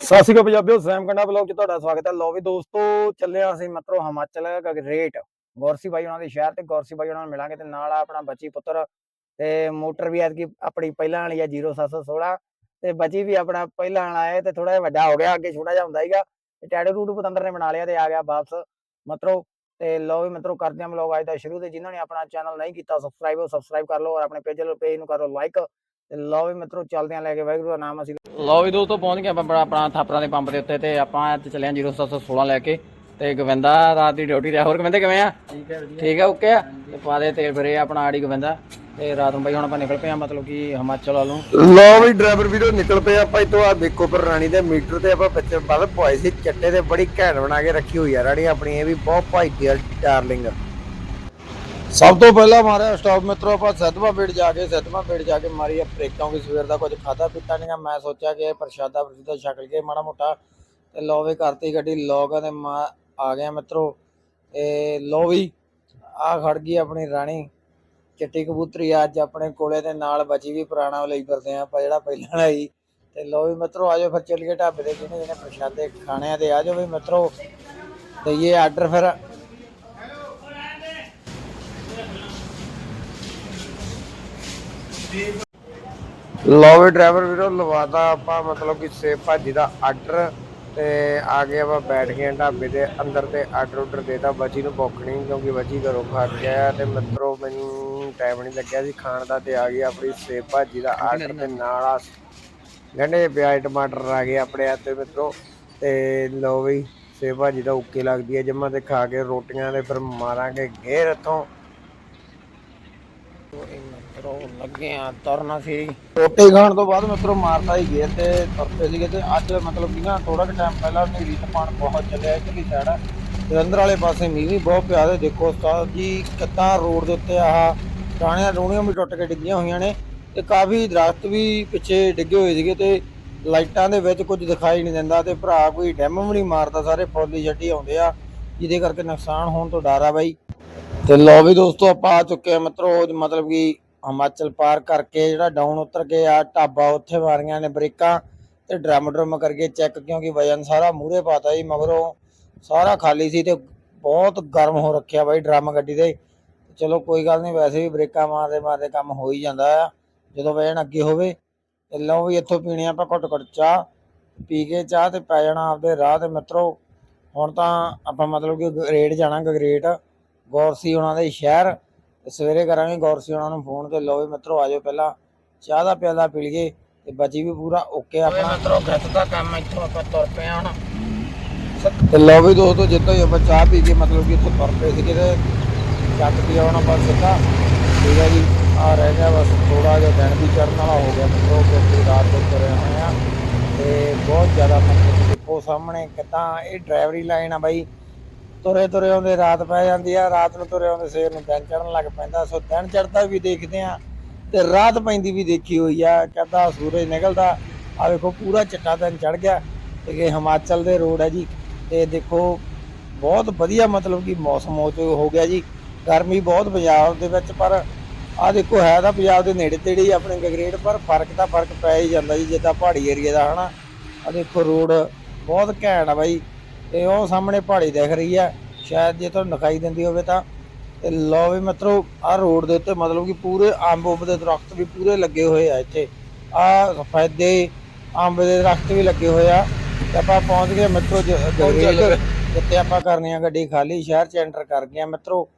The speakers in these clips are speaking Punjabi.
ਸਤਿ ਸ਼੍ਰੀ ਅਕਾਲ ਪੰਜਾਬੀਓ, ਸੈਮ ਕੰਡਾ ਬਲੌਗ 'ਚ ਤੁਹਾਡਾ ਸਵਾਗਤ ਹੈ। ਲੋ ਵੀ ਦੋਸਤੋ, ਚੱਲੇ ਅਸੀਂ ਮਤਰੋ ਹਿਮਾਚਲ ਗਗਰੇਟ ਗੌਰਸੀ ਬਾਈ ਉਹਨਾਂ ਦੇ ਸ਼ਹਿਰ ਤੇ ਗੌਰਸੀ ਬਾਈ ਉਹਨਾਂ ਨੂੰ ਮਿਲਾਂਗੇ ਤੇ ਨਾਲ ਆਪਣਾ ਬੱਚੀ ਪੁੱਤਰ ਤੇ ਮੋਟਰ ਵੀ ਐਤਕੀ ਆਪਣੀ ਪਹਿਲਾਂ ਵਾਲੀ ਆ 0716 ਤੇ ਬੱਚੀ ਵੀ ਆਪਣਾ ਪਹਿਲਾਂ ਵਾਲਾ ਹੈ ਤੇ ਥੋੜਾ ਜਿਹਾ ਵੱਡਾ ਹੋ ਗਿਆ, ਅੱਗੇ ਛੋਟਾ ਜਿਹਾ ਹੁੰਦਾ ਸੀਗਾ। ਤੇ ਟੈਡੋ ਰੂਟ ਪਤੰਦਰ ਨੇ ਬਣਾ ਲਿਆ ਤੇ ਆ ਗਿਆ ਵਾਪਸ। ਮਤਰੋ, ਤੇ ਲੋ ਵੀ ਮਤਰੋ ਕਰਦੇ ਹਾਂ ਬਲੌਗ ਅੱਜ ਦਾ ਸ਼ੁਰੂ ਤੇ ਜਿਨ੍ਹਾਂ ਨੇ ਆਪਣਾ ਚੈਨਲ ਨਹੀਂ ਕੀਤਾ, ਸਬਸਕ੍ਰਾਈਬ ਉਹ ਸਬਸਕ੍ਰਾਈਬ ਕਰ ਲਓ ਔਰ ਆਪਣੇ ਪੇਜ ਪੇਜ ਨੂੰ ਕਰੋ ਲਾਈਕ। ਤੇ ਲੋ ਵੀ ਮਤਰੋ ਚੱਲਦੇ ਹਾਂ ਲੈ ਕੇ। ਵਾਹਿਗੁਰੂ ਦਾ ਨਾਮ ਅਸੀਂ ਲੋ ਵੀ ਦੋਸਤੋ ਪਹੁੰਚ ਗਏ ਆਪਾਂ ਬੜਾ ਆਪਣਾ ਥਾਪਰਾਂ ਦੇ ਪੰਪ ਦੇ ਉੱਤੇ ਤੇ ਆਪਾਂ ਅੱਜ ਚੱਲੇ ਹਾਂ 0716 ਲੈ ਕੇ ਤੇ ਗੋਵਿੰਦਾ ਰਾਤ ਦੀ ਡਿਊਟੀ ਤੇ ਹੋਰ ਗੋਵਿੰਦੇ ਕਿਵੇਂ ਆ? ਠੀਕ ਹੈ ਵਧੀਆ। ਠੀਕ ਆ ਓਕੇ ਆ? ਤੇ ਪਾ ਦੇ ਤੇਲ ਫਿਰੇ ਆਪਣਾ ਆੜੀ ਗੋਵਿੰਦਾ। ਤੇ ਰਾਤ ਨੂੰ ਬਾਈ ਹੁਣ ਆਪਾਂ ਨਿਕਲ ਪਏ ਆ ਮਤਲਬ ਕਿ ਹਿਮਾਚਲ ਵੱਲੋਂ ਲੋ ਵੀ ਡਰਾਈਵਰ ਵੀਰੋ ਨਿਕਲ ਪਏ ਆਪਾਂ ਇਤੋਂ ਆ ਦੇਖੋ ਪਰ ਰਾਣੀ ਦੇ ਮੀਟਰ ਤੇ ਆਪਾਂ ਬੱਚੇ ਬਲ ਪਵਾਏ ਸੀ ਚੱਟੇ ਤੇ ਬੜੀ ਘੈਂਟ ਬਣਾ ਕੇ ਰੱਖੀ ਹੋਈ ਆ ਰਾਣੀ ਆਪਣੀ ਇਹ ਵੀ ਬਹੁਤ ਭਾਈ ਦੀ ਡਾਰਲਿੰਗ ਸਭ ਤੋਂ ਪਹਿਲਾਂ ਮਾਰਿਆ ਸਟਾਪ ਮਿੱਤਰੋ, ਆਪਾਂ ਸਤਵਾ ਪੇੜ ਜਾ ਕੇ, ਸਤਵਾ ਪੇੜ ਜਾ ਕੇ ਮਾਰੀ ਆ ਬ੍ਰੇਕ ਕਿਉਂਕਿ ਸਵੇਰ ਦਾ ਕੁਝ ਖਾਦਾ ਪੀਤਾ ਨਹੀਂਗਾ ਮੈਂ ਸੋਚਿਆ ਕਿ ਇਹ ਪ੍ਰਸ਼ਾਦਾ ਪ੍ਰਸ਼ਾਦਾ ਛਕ ਲਈਏ, ਮਾੜਾ ਮੋਟਾ। ਤੇ ਲੋ ਵੀ ਕਰਤੀ ਗੱਡੀ ਲੋਕ ਤੇ ਮਾ ਆ ਗਿਆ ਮਿੱਤਰੋ। ਤੇ ਲੋ ਵੀ, ਆ ਖੜ ਗਈ ਆਪਣੀ ਰਾਣੀ। ਚਿੱਟੀ ਕਬੂਤਰੀ ਅੱਜ ਆਪਣੇ ਕੋਲੇ ਦੇ ਨਾਲ ਬਚੀ ਵੀ ਪੁਰਾਣਾ ਲਈ ਫਿਰਦੇ ਆ, ਆਪਾਂ ਜਿਹੜਾ ਪਹਿਲਾਂ ਲਈ ਤੇ ਲੋ ਵੀ ਮਿੱਤਰੋ ਆਜੋ ਫਿਰ ਚੱਲੀਏ ਢਾਬੇ ਦੇ ਜਿਹਨੇ ਜਿਹਨੇ ਪ੍ਰਸ਼ਾਦੇ ਖਾਣੇ ਆ ਤੇ ਆਜੋ ਵੀ ਮਿੱਤਰੋ। ਤੇ ਇਹ ਆਰਡਰ ਫਿਰ। ਲੋ ਵੀ ਡਰਾਈਵਰ ਵੀਰੋ ਲਵਾਤਾ ਆਪਾਂ ਮਤਲਬ ਕਿ ਸੇਬ ਭਾਜੀ ਦਾ ਆਰਡਰ ਤੇ ਆ ਗਏ ਆਪਾਂ ਬੈਠ ਗਏ ਢਾਬੇ ਦੇ ਅੰਦਰ ਤੇ ਆਰਡਰ ਆਰਡਰ ਦੇਤਾ। ਬੱਚੀ ਨੂੰ ਭੁੱਖ ਨਹੀਂ ਕਿਉਂਕਿ ਬੱਚੀ ਘਰੋਂ ਖਾ ਕੇ ਆਇਆ ਤੇ ਮਿੱਤਰੋ ਮੈਨੂੰ ਟਾਈਮ ਨਹੀਂ ਲੱਗਿਆ ਸੀ। ਖਾਣ ਦਾ ਤੇ ਆ ਗਈ ਆਪਣੀ ਸੇਬ ਭਾਜੀ ਦਾ ਆਰਡਰ ਤੇ ਨਾਲ ਆ ਗੰਢੇ ਪਿਆਜ਼ ਟਮਾਟਰ ਆ ਗਏ ਆਪਣੇ ਹੱਥੇ ਮਿੱਤਰੋ। ਤੇ ਲੋ ਵੀ ਸੇਬ ਭਾਜੀ ਦਾ ਉੱਕੇ ਲੱਗਦੀ ਹੈ। ਜਮਾ ਤੇ ਖਾ ਕੇ ਰੋਟੀਆਂ ਦੇ ਫਿਰ ਮਾਰਾਂਗੇ ਘੇਰ ਇੱਥੋਂ। ਮਿੱਤਰੋ ਲੱਗੇ ਆ ਤੁਰਨਾ ਸੀ ਰੋਟੀ ਖਾਣ ਤੋਂ ਬਾਅਦ ਮਿੱਤਰੋ ਮਾਰਦਾ ਹੀ ਗਏ ਤੇ ਤੁਰਪੇ ਸੀਗੇ ਤੇ ਅੱਜ ਮਤਲਬ ਕਿ ਨਾ ਥੋੜਾ ਕੁ ਟਾਈਮ ਪਹਿਲਾਂ ਹਨੇਰੀ ਤੂਫਾਨ ਬਹੁਤ ਚੱਲਿਆ ਇੱਧਰਲੀ ਸਾਈਡ ਜਲੰਧਰ ਵਾਲੇ ਪਾਸੇ ਮੀਂਹ ਵੀ ਬਹੁਤ ਪਿਆ ਤੇ ਦੇਖੋ ਉਸਤਾਦ ਜੀ ਕਿੱਦਾਂ ਰੋਡ ਦੇ ਉੱਤੇ ਆਹ ਟਾਣੀਆਂ ਰੂਣੀਆਂ ਵੀ ਟੁੱਟ ਕੇ ਡਿੱਗੀਆਂ ਹੋਈਆਂ ਨੇ ਤੇ ਕਾਫੀ ਦਰਖਤ ਵੀ ਪਿੱਛੇ ਡਿੱਗੇ ਹੋਏ ਸੀਗੇ ਤੇ ਲਾਈਟਾਂ ਦੇ ਵਿੱਚ ਕੁਝ ਦਿਖਾਈ ਨਹੀਂ ਦਿੰਦਾ ਤੇ ਭਰਾ ਕੋਈ ਡੈਮ ਵੀ ਨਹੀਂ ਮਾਰਦਾ, ਸਾਰੇ ਫੁੱਲੀ ਛੱਡੀ ਆਉਂਦੇ ਆ। ਜਿਹਦੇ ਕਰਕੇ ਨੁਕਸਾਨ ਹੋਣ ਤੋਂ ਡਰ ਆ ਬਾਈ। ਤੇ ਲੋ ਵੀ ਦੋਸਤੋ, ਆਪਾਂ ਆ ਚੁੱਕੇ ਆ ਮਿੱਤਰੋ ਮਤਲਬ ਕਿ ਹਿਮਾਚਲ ਪਾਰ ਕਰਕੇ ਜਿਹੜਾ ਡਾਊਨ ਉਤਰ ਕੇ ਆ, ਢਾਬਾ ਉੱਥੇ ਮਾਰੀਆਂ ਨੇ ਬ੍ਰੇਕਾਂ ਤੇ ਡਰਮ ਡਰਮ ਕਰਕੇ ਚੈੱਕ ਕਿਉਂਕਿ ਵਜਨ ਸਾਰਾ ਮੂਹਰੇ ਪਾਤਾ ਜੀ, ਮਗਰੋਂ ਸਾਰਾ ਖਾਲੀ ਸੀ ਤੇ ਬਹੁਤ ਗਰਮ ਹੋ ਰੱਖਿਆ ਬਾਈ ਡਰਮ ਗੱਡੀ ਦੇ ਚਲੋ ਕੋਈ ਗੱਲ ਨਹੀਂ, ਵੈਸੇ ਵੀ ਬ੍ਰੇਕਾਂ ਮਾਰਦੇ ਮਾਰਦੇ ਕੰਮ ਹੋ ਹੀ ਜਾਂਦਾ ਆ, ਜਦੋਂ ਵਜਨ ਅੱਗੇ ਹੋਵੇ। ਤੇ ਲਓ ਵੀ ਇੱਥੋਂ ਪੀਣੀ ਆਪਾਂ ਘੁੱਟ ਘੁੱਟ ਚਾਹ, ਪੀ ਕੇ ਚਾਹ ਤੇ ਪੈ ਜਾਣਾ ਆਪਦੇ ਰਾਹ ਤੇ ਮਿੱਤਰੋ। ਹੁਣ ਤਾਂ ਆਪਾਂ ਮਤਲਬ ਕਿ ਗ੍ਰੇਡ ਜਾਣਾ ਗ੍ਰੇਡ ਗੌਰਸੀ ਉਹਨਾਂ ਦੇ ਸ਼ਹਿਰ। ਤੇ ਸਵੇਰੇ ਕਰਾਂਗੇ ਗੌਰਸੀ ਉਹਨਾਂ ਨੂੰ ਫੋਨ ਤੇ ਲਓ ਵੀ ਮਿੱਤਰੋ ਆਜੋ ਪਹਿਲਾਂ। ਚਾਹ ਦਾ ਪਿਆਲਾ ਪੀ ਲਈਏ ਤੇ ਬੱਚੀ ਵੀ ਪੂਰਾ ਓਕੇ ਆਪਣਾ। ਮਿੱਤਰੋ ਗੱਤ ਦਾ ਕੰਮ ਇੱਥੋਂ ਆਪਾਂ ਤੁਰ ਪਏ ਹੁਣ। ਤੇ ਲਓ ਵੀ ਦੋਸਤੋ ਜਿੱਦਾਂ ਹੀ ਆਪਾਂ ਚਾਹ ਪੀ ਕੇ ਮਤਲਬ ਕਿ ਇੱਥੋਂ ਤੁਰ ਪਏ ਸੀਗੇ ਤੇ ਚੱਕ ਕੇ ਆਉਣਾ ਬਸ ਸਿੱਧਾ। ਠੀਕ ਹੈ ਜੀ ਆ ਰਹਿ ਗਿਆ ਬਸ ਥੋੜਾ ਜਿਹਾ ਦਿਨ ਵੀ ਚੜਨ ਵਾਲਾ ਹੋ ਗਿਆ ਮਿੱਤਰੋ ਕਿਉਂਕਿ ਰਾਤ ਦੇ ਤੁਰੇ ਹੋਏ ਆ ਤੇ ਬਹੁਤ ਜ਼ਿਆਦਾ ਮਤਲਬ ਕਿ ਦੇਖੋ ਸਾਹਮਣੇ ਕਿੱਦਾਂ ਇਹ ਡਰਾਈਵਰੀ ਲਾਈਨ ਆ ਬਾਈ। ਤੁਰੇ ਤੁਰੇ ਆਉਂਦੇ, ਰਾਤ ਪੈ ਜਾਂਦੀ ਆ, ਰਾਤ ਨੂੰ ਤੁਰੇ ਆਉਂਦੇ, ਸਵੇਰ ਨੂੰ ਦਿਨ ਚੜਨ ਲੱਗ ਪੈਂਦਾ। ਸੋ ਦਿਨ ਚੜਦਾ ਵੀ ਦੇਖਦੇ ਆ ਤੇ ਰਾਤ ਪੈਂਦੀ ਵੀ ਦੇਖੀ ਹੋਈ ਆ। ਕਦਾ ਸੂਰਜ ਨਿਕਲਦਾ ਆ ਵੇਖੋ ਪੂਰਾ ਚਿੱਟਾ ਦਿਨ ਚੜ ਗਿਆ। ਤੇ ਇਹ ਹਿਮਾਚਲ ਦੇ ਰੋਡ ਹੈ ਜੀ। ਤੇ ਦੇਖੋ, ਬਹੁਤ ਵਧੀਆ ਮਤਲਬ ਕਿ ਮੌਸਮ ਹੋ ਚੁ- ਹੋ ਗਿਆ ਜੀ। ਗਰਮੀ ਬਹੁਤ ਪੰਜਾਬ ਦੇ ਵਿੱਚ, ਪਰ ਆ ਦੇਖੋ, ਹੈ ਤਾਂ ਪੰਜਾਬ ਦੇ ਨੇੜੇ ਤੇੜੇ ਹੀ ਆਪਣੇ ਗਗਰੇਡ ਪਰ ਫ਼ਰਕ ਤਾਂ ਫ਼ਰਕ ਪੈ ਹੀ ਜਾਂਦਾ ਜੀ, ਜਿੱਦਾਂ ਪਹਾੜੀ ਏਰੀਆ ਦਾ, ਹਨਾ। ਆ ਦੇਖੋ ਰੋਡ ਬਹੁਤ ਘੈਂਟ ਆ ਬਾਈ। ਤੇ ਉਹ ਸਾਹਮਣੇ ਪਹਾੜੀ ਦਿਖ ਰਹੀ ਆ ਸ਼ਾਇਦ ਜੇ ਤੁਹਾਨੂੰ ਦਿਖਾਈ ਦਿੰਦੀ ਹੋਵੇ ਤਾਂ ਤੇ ਲੋ ਵੀ ਮਿੱਤਰੋ ਆ ਰੋਡ ਦੇ ਉੱਤੇ ਮਤਲਬ ਕਿ ਪੂਰੇ ਅੰਬ ਉੱਬ ਦੇ ਦਰਖਤ ਵੀ ਪੂਰੇ ਲੱਗੇ ਹੋਏ ਆ ਇੱਥੇ। ਆ ਸਫੈਦੇ ਅੰਬ ਦੇ ਦਰਖਤ ਵੀ ਲੱਗੇ ਹੋਏ ਆ। ਤੇ ਆਪਾਂ ਪਹੁੰਚ ਗਏ ਮਿੱਤਰੋ ਜ- ਗਗਰੇਡ ਜਿੱਥੇ ਆਪਾਂ ਕਰਨੀ ਆ ਗੱਡੀ ਖਾਲੀ ਸ਼ਹਿਰ ਚ ਐਂਟਰ ਕਰ ਗਏ ਮਿੱਤਰੋ।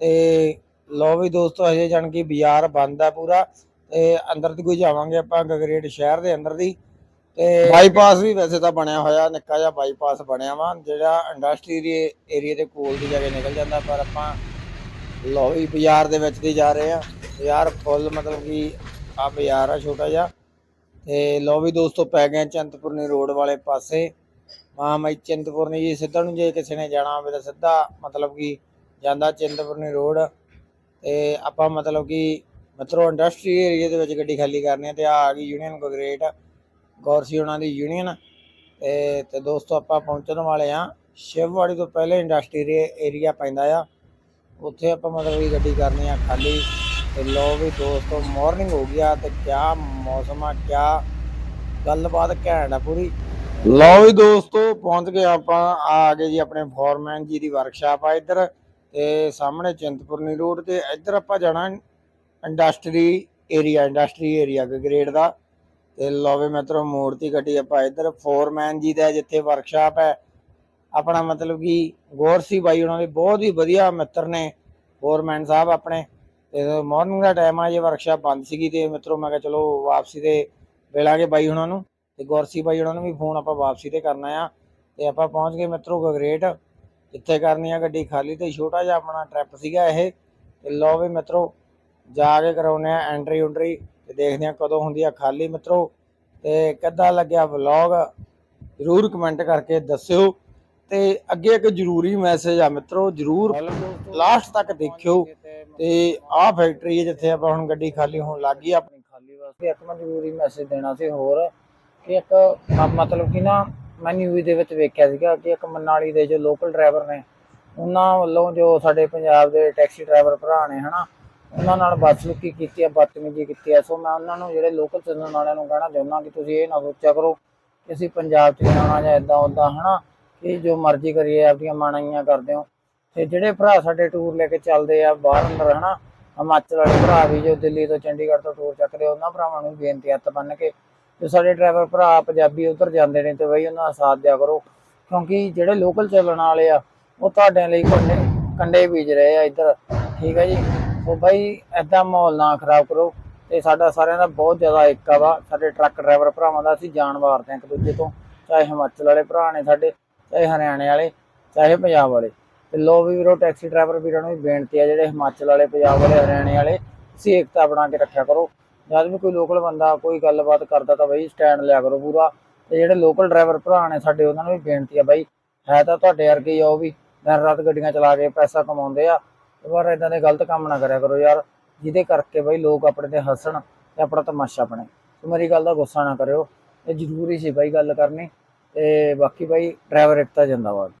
ਤੇ ਲੋ ਵੀ ਦੋਸਤੋ ਹਜੇ ਜਾਣ ਕਿ ਬਾਜ਼ਾਰ ਬੰਦ ਆ ਪੂਰਾ। ਤੇ ਅੰਦਰ ਦੀ ਕੋਈ ਜਾਵਾਂਗੇ ਆਪਾਂ ਗਗਰੇਡ ਸ਼ਹਿਰ ਦੇ ਅੰਦਰ ਦੀ। ਤੇ ਬਾਈਪਾਸ ਵੀ ਵੈਸੇ ਤਾਂ ਬਣਿਆ ਹੋਇਆ, ਨਿੱਕਾ ਜਿਹਾ ਬਾਈਪਾਸ ਬਣਿਆ ਵਾ, ਜਿਹੜਾ ਇੰਡਸਟਰੀ ਏਰੀਆ ਦੇ ਕੋਲ ਦੀ ਜਗ੍ਹਾ ਨਿਕਲ ਜਾਂਦਾ, ਪਰ ਆਪਾਂ ਲੋ ਵੀ ਬਾਜ਼ਾਰ ਦੇ ਵਿੱਚ ਦੀ ਜਾ ਰਹੇ ਆ ਬਾਜ਼ਾਰ ਫੁੱਲ ਮਤਲਬ ਕਿ ਆ ਬਾਜ਼ਾਰ ਆ ਛੋਟਾ ਜਿਹਾ। ਤੇ ਲੋ ਵੀ ਦੋਸਤੋ ਪੈ ਗਏ ਚੰਤਪੁਰਨੀ ਰੋਡ ਵਾਲੇ ਪਾਸੇ। ਮਾਂ ਮੈਂ ਚਿੰਤਪੁਰਨੀ ਜੀ, ਸਿੱਧਾ ਨੂੰ ਜੇ ਕਿਸੇ ਨੇ ਜਾਣਾ ਹੋਵੇ ਤਾਂ ਸਿੱਧਾ ਮਤਲਬ ਕਿ ਜਾਂਦਾ ਚਿੰਤਪੁਰਨੀ ਰੋਡ। ਤੇ ਆਪਾਂ ਮਤਲਬ ਕਿ ਮਿੱਤਰੋ ਇੰਡਸਟਰੀ ਏਰੀਆ ਦੇ ਵਿੱਚ ਗੱਡੀ ਖਾਲੀ ਕਰਨੀ ਹੈ ਤੇ ਆ ਆ ਗਈ ਯੂਨੀਅਨ ਗੌਰ ਸੀ ਉਹਨਾਂ ਦੀ ਯੂਨੀਅਨ ਤੇ ਦੋਸਤੋ ਆਪਾਂ ਪਹੁੰਚਣ ਵਾਲੇ ਆ ਸ਼ਿਵਵਾੜੀ ਤੋਂ ਪਹਿਲੇ ਇੰਡਸਟਰੀ ਏਰੀਆ ਪੈਂਦਾ ਆ। ਉੱਥੇ ਆਪਾਂ ਮਤਲਬ ਕਿ ਗੱਡੀ ਕਰਨੀ ਆ ਖਾਲੀ। ਤੇ ਲੋ ਵੀ ਦੋਸਤੋ ਮਾਰਨਿੰਗ ਹੋ ਗਿਆ ਤੇ ਕਿਆ ਮੌਸਮ ਆ, ਕਿਆ ਗੱਲਬਾਤ ਘੈਂਟ ਆ ਪੂਰੀ। ਲਓ ਵੀ ਦੋਸਤੋ, ਪਹੁੰਚ ਗਏ ਆਪਾਂ। ਆ ਗਏ ਜੀ ਆਪਣੇ ਫੋਰਮੈਨ ਜੀ ਦੀ ਵਰਕਸ਼ਾਪ ਆ ਇੱਧਰ। ਤੇ ਸਾਹਮਣੇ ਚਿੰਤਪੁਰਨੀ ਰੋਡ ਤੇ ਇੱਧਰ ਆਪਾਂ ਜਾਣਾ। Industry area industry area grade ਦਾ। ਤੇ ਲੋਵੇ ਵੀ ਮਿੱਤਰੋ, ਮੂਰਤੀ ਗੱਡੀ ਆਪਾਂ ਇੱਧਰ। ਫੋਰਮੈਨ ਜੀ ਦਾ ਜਿੱਥੇ ਵਰਕਸ਼ਾਪ ਹੈ, ਆਪਣਾ ਮਤਲਬ ਕਿ ਗੌਰਸੀ ਬਾਈ ਉਹਨਾਂ ਦੇ, ਬਹੁਤ ਹੀ ਵਧੀਆ ਮਿੱਤਰ ਨੇ ਫੋਰਮੈਨ ਸਾਹਿਬ ਆਪਣੇ। ਤੇ ਮਾਰਨਿੰਗ ਦਾ ਟਾਈਮ ਆ, ਜੇ ਵਰਕਸ਼ਾਪ ਬੰਦ ਸੀਗੀ ਤੇ ਮਿੱਤਰੋ ਮੈਂ ਕਿਹਾ ਚਲੋ ਵਾਪਸੀ ਤੇ ਮਿਲਾਂਗੇ ਬਾਈ ਉਹਨਾਂ ਨੂੰ। ਤੇ ਗੌਰਸੀ ਬਾਈ ਉਹਨਾਂ ਨੂੰ ਵੀ ਫੋਨ ਆਪਾਂ ਵਾਪਸੀ ਤੇ ਕਰਨਾ ਆ। ਤੇ ਆਪਾਂ ਪਹੁੰਚ ਗਏ ਮਿੱਤਰੋ ਗਗਰੇਟ ਜਿੱਥੇ ਕਰਨੀ ਆ ਗੱਡੀ ਖਾਲੀ ਤੇ ਛੋਟਾ ਜਿਹਾ ਆਪਣਾ ਟ੍ਰਿਪ ਸੀਗਾ ਇਹ। ਤੇ ਲਓ ਵੀ ਮਿੱਤਰੋ, ਜਾ ਕੇ ਕਰਾਉਨੇ ਆ ਐਂਟਰੀ ਉਂਟਰੀ ਤੇ ਦੇਖਦੇ ਆ ਕਦੋਂ ਹੁੰਦੀ ਆ ਖਾਲੀ ਮਿੱਤਰੋ। ਤੇ ਕਿੱਦਾਂ ਲੱਗਿਆ ਵਲੌਗ ਜਰੂਰ ਕਮੈਂਟ ਕਰਕੇ ਦੱਸਿਓ। ਤੇ ਅੱਗੇ ਇੱਕ ਜ਼ਰੂਰੀ ਮੈਸੇਜ ਆ ਮਿੱਤਰੋ ਜਰੂਰ ਲਾਸਟ ਤੱਕ ਦੇਖਿਓ। ਤੇ ਆਹ ਫੈਕਟਰੀ ਹੈ ਜਿੱਥੇ ਆਪਾਂ ਹੁਣ ਗੱਡੀ ਖਾਲੀ ਹੋਣ ਲੱਗੀ ਆ। ਆਪਣੀ ਖਾਲੀ ਵਾਸਤੇ ਇੱਕ ਮੈਂ ਜ਼ਰੂਰੀ ਮੈਸੇਜ ਦੇਣਾ ਸੀ ਹੋਰ ਕਿ ਇੱਕ ਮਤਲਬ ਕਿ ਨਾ ਮੈਂ ਨਿਊਜ਼ ਦੇ ਵਿੱਚ ਵੇਖਿਆ ਸੀਗਾ ਕਿ ਇੱਕ ਮਨਾਲੀ ਦੇ ਜੋ ਲੋਕਲ ਡਰਾਈਵਰ ਨੇ ਉਹਨਾਂ ਵੱਲੋਂ ਜੋ ਸਾਡੇ ਪੰਜਾਬ ਦੇ ਟੈਕਸੀ ਡਰਾਈਵਰ ਭਰਾ ਨੇ ਹਨਾ ਉਹਨਾਂ ਨਾਲ ਬਦਸਲੂਕੀ ਕੀਤੀ ਹੈ ਬਦਤਮੀਜ਼ੀ ਕੀਤੀ ਹੈ ਸੋ ਮੈਂ ਉਹਨਾਂ ਨੂੰ ਜਿਹੜੇ ਲੋਕਲ ਚੱਲਣ ਵਾਲਿਆਂ ਨੂੰ ਕਹਿਣਾ ਚਾਹੁੰਦਾ ਕਿ ਤੁਸੀਂ ਇਹ ਨਾ ਸੋਚਿਆ ਕਰੋ ਕਿ ਅਸੀਂ ਪੰਜਾਬ 'ਚ ਜਾਣਾ ਜਾਂ ਇਦਾਂ ਉਦਾਂ ਹਨਾ? ਕਿ ਜੋ ਮਰਜ਼ੀ ਕਰੀਏ ਆਪਦੀਆਂ ਮਾਣਾਈਆਂ ਕਰਦੇ ਹੋ। ਤੇ ਜਿਹੜੇ ਭਰਾ ਸਾਡੇ ਟੂਰ ਲੈ ਕੇ ਚੱਲਦੇ ਆ ਬਾਹਰ ਅੰਦਰ ਹਨਾ? ਹਿਮਾਚਲ ਵਾਲੇ ਭਰਾ ਵੀ ਜੋ ਦਿੱਲੀ ਤੋਂ ਚੰਡੀਗੜ੍ਹ ਤੋਂ ਟੂਰ ਚੱਕਦੇ ਆ, ਉਹਨਾਂ ਭਰਾਵਾਂ ਨੂੰ ਵੀ ਬੇਨਤੀ ਹੱਥ ਬੰਨ ਕੇ ਜੋ ਸਾਡੇ ਡਰਾਈਵਰ ਭਰਾ ਪੰਜਾਬੀ ਉਧਰ ਜਾਂਦੇ ਨੇ ਤੇ ਬਈ ਉਹਨਾਂ ਦਾ ਸਾਥ ਦਿਆ ਕਰੋ। ਕਿਉਂਕਿ ਜਿਹੜੇ ਲੋਕਲ ਚੱਲਣ ਵਾਲੇ ਆ ਉਹ ਤੁਹਾਡੇ ਲਈ ਕੰਡੇ ਕੰਡੇ ਬੀਜ ਰਹੇ ਆ ਇੱਧਰ। ਠੀਕ ਹੈ ਜੀ? ਉਹ ਬਾਈ ਐਦਾਂ ਮਾਹੌਲ ਨਾ ਖਰਾਬ ਕਰੋ ਤੇ ਸਾਡਾ ਸਾਰਿਆਂ ਦਾ ਬਹੁਤ ਜ਼ਿਆਦਾ ਏਕਾ ਵਾ। ਸਾਡੇ ਟਰੱਕ ਡਰਾਈਵਰ ਭਰਾਵਾਂ ਦਾ ਅਸੀਂ ਜਾਨ ਵਾਰਦੇ ਹਾਂ ਇੱਕ ਦੂਜੇ ਤੋਂ, ਚਾਹੇ ਹਿਮਾਚਲ ਵਾਲੇ ਭਰਾ ਨੇ ਸਾਡੇ, ਚਾਹੇ ਹਰਿਆਣੇ ਵਾਲੇ, ਚਾਹੇ ਪੰਜਾਬ ਵਾਲੇ। ਤੇ ਲੋ ਵੀ ਵੀਰੋ, ਟੈਕਸੀ ਡਰਾਈਵਰ ਵੀਰਾਂ ਨੂੰ ਵੀ ਬੇਨਤੀ ਆ, ਜਿਹੜੇ ਹਿਮਾਚਲ ਵਾਲੇ, ਪੰਜਾਬ ਵਾਲੇ, ਹਰਿਆਣੇ ਵਾਲੇ, ਤੁਸੀਂ ਏਕਤਾ ਬਣਾ ਕੇ ਰੱਖਿਆ ਕਰੋ। ਜਦ ਵੀ ਕੋਈ ਲੋਕਲ ਬੰਦਾ ਕੋਈ ਗੱਲਬਾਤ ਕਰਦਾ ਤਾਂ ਬਾਈ ਸਟੈਂਡ ਲਿਆ ਕਰੋ ਪੂਰਾ। ਤੇ ਜਿਹੜੇ ਲੋਕਲ ਡਰਾਈਵਰ ਭਰਾ ਨੇ ਸਾਡੇ, ਉਹਨਾਂ ਨੂੰ ਵੀ ਬੇਨਤੀ ਆ ਬਾਈ, ਹੈ ਤਾਂ ਤੁਹਾਡੇ ਵਰਗੇ ਹੀ ਆ ਉਹ ਵੀ। ਦਿਨ ਰਾਤ ਗੱਡੀਆਂ ਚਲਾ ਕੇ ਪੈਸਾ ਕਮਾਉਂਦੇ ਆ। ਪਰ ਇਦਾਂ ਦੇ ਗਲਤ ਕੰਮ ਨਾ ਕਰਿਆ ਕਰੋ ਯਾਰ, ਜਿਹਦੇ ਕਰਕੇ ਬਈ ਲੋਕ ਆਪਣੇ ਤੇ ਹੱਸਣ ਤੇ ਆਪਣਾ ਤਮਾਸ਼ਾ ਬਣੇ। ਤੇ ਮੇਰੀ ਗੱਲ ਦਾ ਗੁੱਸਾ ਨਾ ਕਰਿਓ, ਇਹ ਜ਼ਰੂਰੀ ਸੀ ਬਾਈ ਗੱਲ ਕਰਨੀ। ਤੇ ਬਾਕੀ ਬਾਈ ਡਰਾਈਵਰ ਏਕਤਾ ਜਿੰਦਾਬਾਦ।